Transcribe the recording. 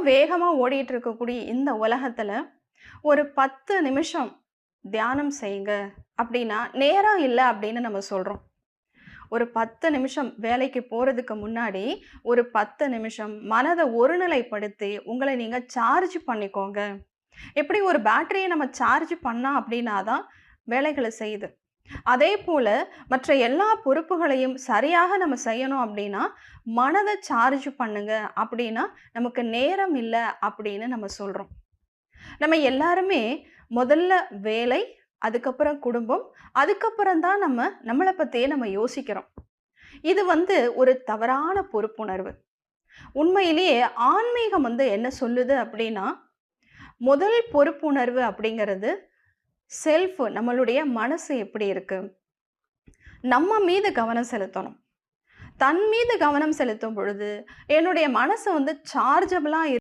வேகமாக ஓடிட்டு இருக்கக்கூடிய இந்த உலகத்தில் ஒரு பத்து நிமிஷம் தியானம் செய்யுங்க. அப்படின்னா நேரம் இல்லை அப்படின்னு நம்ம சொல்கிறோம் ஒரு பத்து நிமிஷம் வேலைக்கு போகிறதுக்கு முன்னாடி ஒரு பத்து நிமிஷம் மனதை ஒருநிலைப்படுத்தி உங்களை நீங்கள் சார்ஜ் பண்ணிக்கோங்க. எப்படி ஒரு பேட்டரியை நம்ம சார்ஜ் பண்ணால் அப்படின்னா தான் வேலைகளை செய்யுது. அதே போல் மற்ற எல்லா பொறுப்புகளையும் சரியாக நம்ம செய்யணும் அப்படின்னா மனதை சார்ஜ் பண்ணுங்க அப்படின்னா நமக்கு நேரம் இல்லை அப்படின்னு நம்ம சொல்கிறோம் நம்ம எல்லாருமே முதல்ல வேலை அதுக்கப்புறம் குடும்பம் அதுக்கப்புறம் தான் நம்ம நம்மளை பற்றியே நம்ம யோசிக்கிறோம். இது வந்து ஒரு தவறான பொறுப்புணர்வு. உண்மையிலேயே ஆன்மீகம் வந்து என்ன சொல்லுது அப்படின்னா முதல் பொறுப்புணர்வு அப்படிங்கிறது செல்ஃப் நம்மளுடைய மனசு எப்படி இருக்கு? நம்ம மீது கவனம் செலுத்தணும். தன் மீது கவனம் செலுத்தும் பொழுது என்னுடைய மனசு வந்து சார்ஜபிளாக